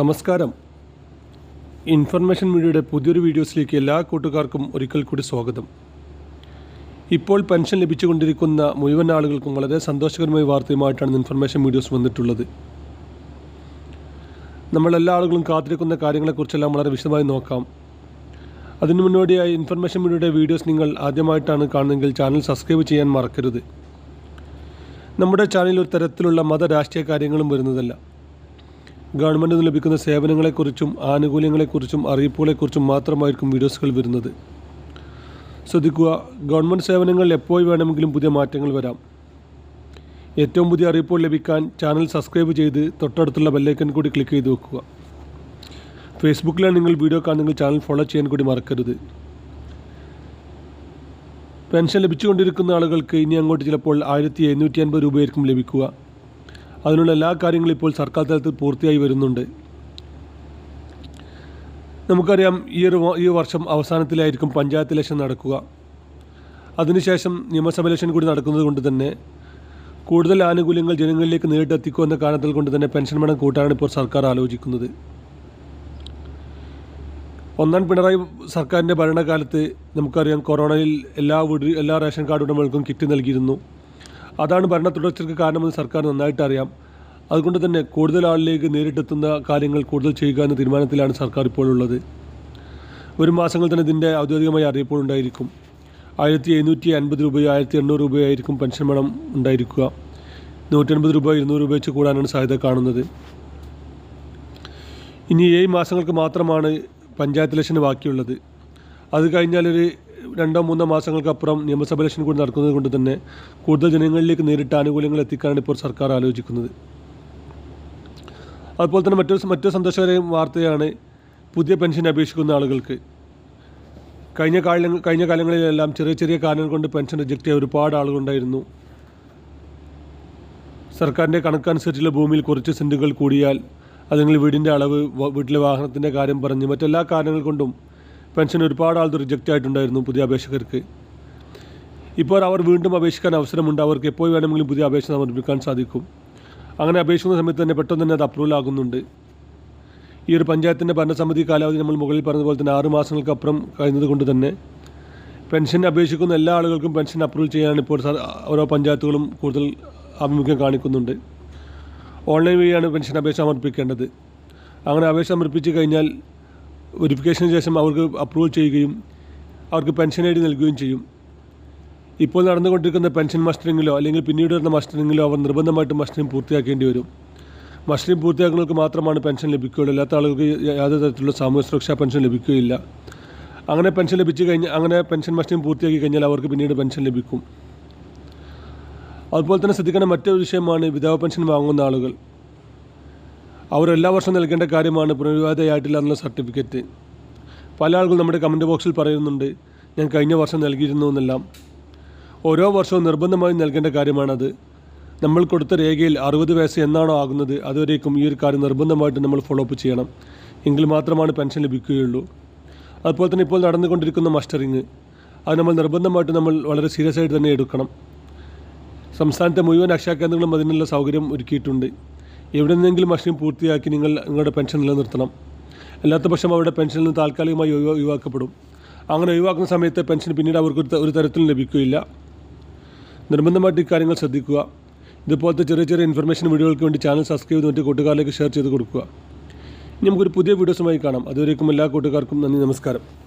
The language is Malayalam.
നമസ്കാരം. ഇൻഫർമേഷൻ മീഡിയയുടെ പുതിയൊരു വീഡിയോസിലേക്ക് എല്ലാ കൂട്ടുകാർക്കും ഒരിക്കൽ കൂടി സ്വാഗതം. ഇപ്പോൾ പെൻഷൻ ലഭിച്ചുകൊണ്ടിരിക്കുന്ന മുഴുവൻ ആളുകൾക്കും വളരെ സന്തോഷകരമായ വാർത്തയുമായിട്ടാണ് ഇൻഫർമേഷൻ വീഡിയോസ് വന്നിട്ടുള്ളത്. നമ്മളെല്ലാ ആളുകളും കാത്തിരിക്കുന്ന കാര്യങ്ങളെക്കുറിച്ചെല്ലാം വളരെ വിശദമായി നോക്കാം. അതിനു മുന്നോടിയായി ഇൻഫർമേഷൻ മീഡിയയുടെ വീഡിയോസ് നിങ്ങൾ ആദ്യമായിട്ടാണ് കാണുന്നതെങ്കിൽ ചാനൽ സബ്സ്ക്രൈബ് ചെയ്യാൻ മറക്കരുത്. നമ്മുടെ ചാനലിൽ ഒരു തരത്തിലുള്ള മത രാഷ്ട്രീയ കാര്യങ്ങളും വരുന്നതല്ല. ഗവൺമെന്റ് നിന്ന് ലഭിക്കുന്ന സേവനങ്ങളെക്കുറിച്ചും ആനുകൂല്യങ്ങളെക്കുറിച്ചും അറിയിപ്പുകളെക്കുറിച്ചും മാത്രമായിരിക്കും വീഡിയോസുകൾ വരുന്നത്. ശ്രദ്ധിക്കുക ഗവൺമെന്റ് സേവനങ്ങളിൽ എപ്പോൾ വേണമെങ്കിലും പുതിയ മാറ്റങ്ങൾ വരാം. ഏറ്റവും പുതിയ അറിയിപ്പുകൾ ലഭിക്കാൻ ചാനൽ സബ്സ്ക്രൈബ് ചെയ്ത് തൊട്ടടുത്തുള്ള ബെല്ലൈക്കൻ കൂടി ക്ലിക്ക് ചെയ്ത് വെക്കുക. ഫേസ്ബുക്കിലാണ് നിങ്ങൾ വീഡിയോ കാണുന്നെങ്കിൽ ചാനൽ ഫോളോ ചെയ്യാൻ കൂടി മറക്കരുത്. പെൻഷൻ ലഭിച്ചുകൊണ്ടിരിക്കുന്ന ആളുകൾക്ക് ഇനി അങ്ങോട്ട് ചിലപ്പോൾ ആയിരത്തി എഴുന്നൂറ്റി അൻപത് രൂപയായിരിക്കും ലഭിക്കുക. അതിനുള്ള എല്ലാ കാര്യങ്ങളും ഇപ്പോൾ സർക്കാർ തലത്തിൽ പൂർത്തിയായി വരുന്നുണ്ട്. നമുക്കറിയാം ഈ ഒരു ഈ വർഷം അവസാനത്തിലായിരിക്കും പഞ്ചായത്ത് ഇലക്ഷൻ നടക്കുക. അതിനുശേഷം നിയമസഭ ഇലക്ഷൻ കൂടി നടക്കുന്നത് കൊണ്ട് തന്നെ കൂടുതൽ ആനുകൂല്യങ്ങൾ ജനങ്ങളിലേക്ക് നേരിട്ട് എത്തിക്കുക എന്ന കാരണത്തിൽ കൊണ്ട് തന്നെ പെൻഷൻ പണം കൂട്ടാനാണ് ഇപ്പോൾ സർക്കാർ ആലോചിക്കുന്നത്. ഒന്നാം പിണറായി സർക്കാരിന്റെ ഭരണകാലത്ത് നമുക്കറിയാം കൊറോണയിൽ എല്ലാ വീട് എല്ലാ റേഷൻ കാർഡ് ഉടമകൾക്കും കിറ്റ് നൽകിയിരുന്നു. അതാണ് ഭരണ തുടർച്ചയ്ക്ക് കാരണമെന്ന് സർക്കാർ നന്നായിട്ട് അറിയാം. അതുകൊണ്ട് തന്നെ കൂടുതൽ ആളിലേക്ക് നേരിട്ടെത്തുന്ന കാര്യങ്ങൾ കൂടുതൽ ചെയ്യുക എന്ന തീരുമാനത്തിലാണ് സർക്കാർ ഇപ്പോഴുള്ളത്. ഒരു മാസങ്ങൾ തന്നെ ഇതിന്റെ ഔദ്യോഗികമായി അറിയിപ്പുകളുണ്ടായിരിക്കും ആയിരത്തി എഴുന്നൂറ്റി അൻപത് രൂപയോ ആയിരത്തി എണ്ണൂറ് രൂപയായിരിക്കും പെൻഷൻ പണം ഉണ്ടായിരിക്കുക. നൂറ്റൻപത് രൂപ ഇരുന്നൂറ് രൂപ വെച്ച് കൂടാനാണ് സാധ്യത കാണുന്നത്. ഇനി ഏഴ് മാസങ്ങൾക്ക് മാത്രമാണ് പഞ്ചായത്ത് ഇലക്ഷന് ബാക്കിയുള്ളത്. അത് കഴിഞ്ഞാൽ ഒരു രണ്ടോ മൂന്നോ മാസങ്ങൾക്കപ്പുറം നിയമസഭ ഇലക്ഷൻ കൂടി നടക്കുന്നത് കൊണ്ട് തന്നെ കൂടുതൽ ജനങ്ങളിലേക്ക് നേരിട്ട് ആനുകൂല്യങ്ങൾ എത്തിക്കാനാണ് ഇപ്പോൾ സർക്കാർ ആലോചിക്കുന്നത്. അതുപോലെ തന്നെ മറ്റൊരു മറ്റൊരു സന്തോഷകരമായ വാർത്തയാണ് പുതിയ പെൻഷൻ അപേക്ഷിക്കുന്ന ആളുകൾക്ക്. കഴിഞ്ഞ കാലങ്ങൾ കഴിഞ്ഞ കാലങ്ങളിലെല്ലാം ചെറിയ ചെറിയ കാരണങ്ങൾ കൊണ്ട് പെൻഷൻ റിജക്റ്റ് ചെയ്ത ഒരുപാട് ആളുകളുണ്ടായിരുന്നു. സർക്കാരിന്റെ കണക്കനുസരിച്ചുള്ള ഭൂമിയിൽ കുറച്ച് സെന്റുകൾ കൂടിയാൽ അല്ലെങ്കിൽ വീടിന്റെ അളവ് വീട്ടിലെ വാഹനത്തിന്റെ കാര്യം പറഞ്ഞ് മറ്റെല്ലാ കാരണങ്ങൾ കൊണ്ടും പെൻഷൻ ഒരുപാട് ആൾ റിജക്റ്റ് ആയിട്ടുണ്ടായിരുന്നു പുതിയ അപേക്ഷകർക്ക്. ഇപ്പോൾ അവർ വീണ്ടും അപേക്ഷിക്കാൻ അവസരമുണ്ട്. അവർക്ക് എപ്പോൾ വേണമെങ്കിലും പുതിയ അപേക്ഷ സമർപ്പിക്കാൻ സാധിക്കും. അങ്ങനെ അപേക്ഷിക്കുന്ന സമയത്ത് തന്നെ പെട്ടെന്ന് തന്നെ അത് അപ്രൂവൽ ആകുന്നുണ്ട്. ഈ ഒരു പഞ്ചായത്തിന്റെ ഭരണസമിതി കാലാവധി നമ്മൾ മുകളിൽ പറഞ്ഞതുപോലെ തന്നെ ആറ് മാസങ്ങൾക്കപ്പുറം കഴിയുന്നത് കൊണ്ട് തന്നെ പെൻഷൻ അപേക്ഷിക്കുന്ന എല്ലാ ആളുകൾക്കും പെൻഷൻ അപ്രൂവൽ ചെയ്യാനാണ് ഇപ്പോൾ ഓരോ പഞ്ചായത്തുകളും കൂടുതൽ ആഭിമുഖ്യം കാണിക്കുന്നുണ്ട്. ഓൺലൈൻ വഴിയാണ് പെൻഷൻ അപേക്ഷ സമർപ്പിക്കേണ്ടത്. അങ്ങനെ അപേക്ഷ സമർപ്പിച്ച് കഴിഞ്ഞാൽ വെരിഫിക്കേഷന് ശേഷം അവർക്ക് അപ്രൂവൽ ചെയ്യുകയും അവർക്ക് പെൻഷൻ ഐ ഡി നൽകുകയും ചെയ്യും. ഇപ്പോൾ നടന്നുകൊണ്ടിരിക്കുന്ന പെൻഷൻ മസ്റ്ററിങ്ങിലോ അല്ലെങ്കിൽ പിന്നീട് വരുന്ന മസ്റ്ററിങ്ങിലോ അവർ നിർബന്ധമായിട്ടും മസ്റ്ററിങ് പൂർത്തിയാക്കേണ്ടി വരും. മസ്റ്ററിങ് പൂർത്തിയാക്കുന്നവർക്ക് മാത്രമാണ് പെൻഷൻ ലഭിക്കുകയുള്ളൂ. അല്ലാത്ത ആളുകൾക്ക് യാതൊരു തരത്തിലുള്ള സാമൂഹ്യ സുരക്ഷാ പെൻഷൻ ലഭിക്കുകയില്ല. അങ്ങനെ പെൻഷൻ ലഭിച്ചു കഴിഞ്ഞാൽ അങ്ങനെ പെൻഷൻ മസ്റ്ററിങ് പൂർത്തിയാക്കി കഴിഞ്ഞാൽ അവർക്ക് പിന്നീട് പെൻഷൻ ലഭിക്കും. അതുപോലെ തന്നെ ശ്രദ്ധിക്കേണ്ട മറ്റൊരു വിഷയമാണ് വിധവ പെൻഷൻ വാങ്ങുന്ന ആളുകൾ. അവർ എല്ലാ വർഷവും നൽകേണ്ട കാര്യമാണ് പുനർവിവാദയായിട്ടില്ല എന്നുള്ള സർട്ടിഫിക്കറ്റ്. പല ആളുകളും നമ്മുടെ കമന്റ് ബോക്സിൽ പറയുന്നുണ്ട് ഞാൻ കഴിഞ്ഞ വർഷം നൽകിയിരുന്നു എന്നെല്ലാം. ഓരോ വർഷവും നിർബന്ധമായും നൽകേണ്ട കാര്യമാണത്. നമ്മൾ കൊടുത്ത രേഖയിൽ അറുപത് വയസ്സ് എന്നാണോ ആകുന്നത് അതുവരേക്കും ഈ ഒരു കാര്യം നിർബന്ധമായിട്ട് നമ്മൾ ഫോളോ അപ്പ് ചെയ്യണം. എങ്കിൽ മാത്രമാണ് പെൻഷൻ ലഭിക്കുകയുള്ളൂ. അതുപോലെ തന്നെ ഇപ്പോൾ നടന്നുകൊണ്ടിരിക്കുന്ന മസ്റ്ററിങ് അത് നമ്മൾ നിർബന്ധമായിട്ട് നമ്മൾ വളരെ സീരിയസ് ആയിട്ട് തന്നെ എടുക്കണം. സംസ്ഥാനത്തെ മുഴുവൻ അക്ഷയ കേന്ദ്രങ്ങളും അതിനുള്ള സൗകര്യം ഒരുക്കിയിട്ടുണ്ട്. എവിടെ നിന്നെങ്കിലും മഷീൻ പൂർത്തിയാക്കി നിങ്ങൾ നിങ്ങളുടെ പെൻഷൻ നിലനിർത്തണം. അല്ലാത്ത പക്ഷം അവരുടെ പെൻഷനിൽ നിന്ന് താൽക്കാലികമായി ഒഴിവാ- ഒഴിവാക്കപ്പെടും. അങ്ങനെ ഒഴിവാക്കുന്ന സമയത്ത് പെൻഷൻ പിന്നീട് അവർക്ക് ഒരു തരത്തിലും ലഭിക്കുകയില്ല. നിർബന്ധമായിട്ട് ഇക്കാര്യങ്ങൾ ശ്രദ്ധിക്കുക. ഇതുപോലത്തെ ചെറിയ ചെറിയ ഇൻഫർമേഷൻ വീഡിയോകൾക്ക് വേണ്ടി ചാനൽ സബ്സ്ക്രൈബ് ചെയ്ത് മറ്റു കൂട്ടുകാരിലേക്ക് ഷെയർ ചെയ്ത് കൊടുക്കുക. ഇനി നമുക്കൊരു പുതിയ വീഡിയോസുമായി കാണാം. അതുവരേക്കും എല്ലാ കൂട്ടുകാർക്കും നന്ദി നമസ്കാരം.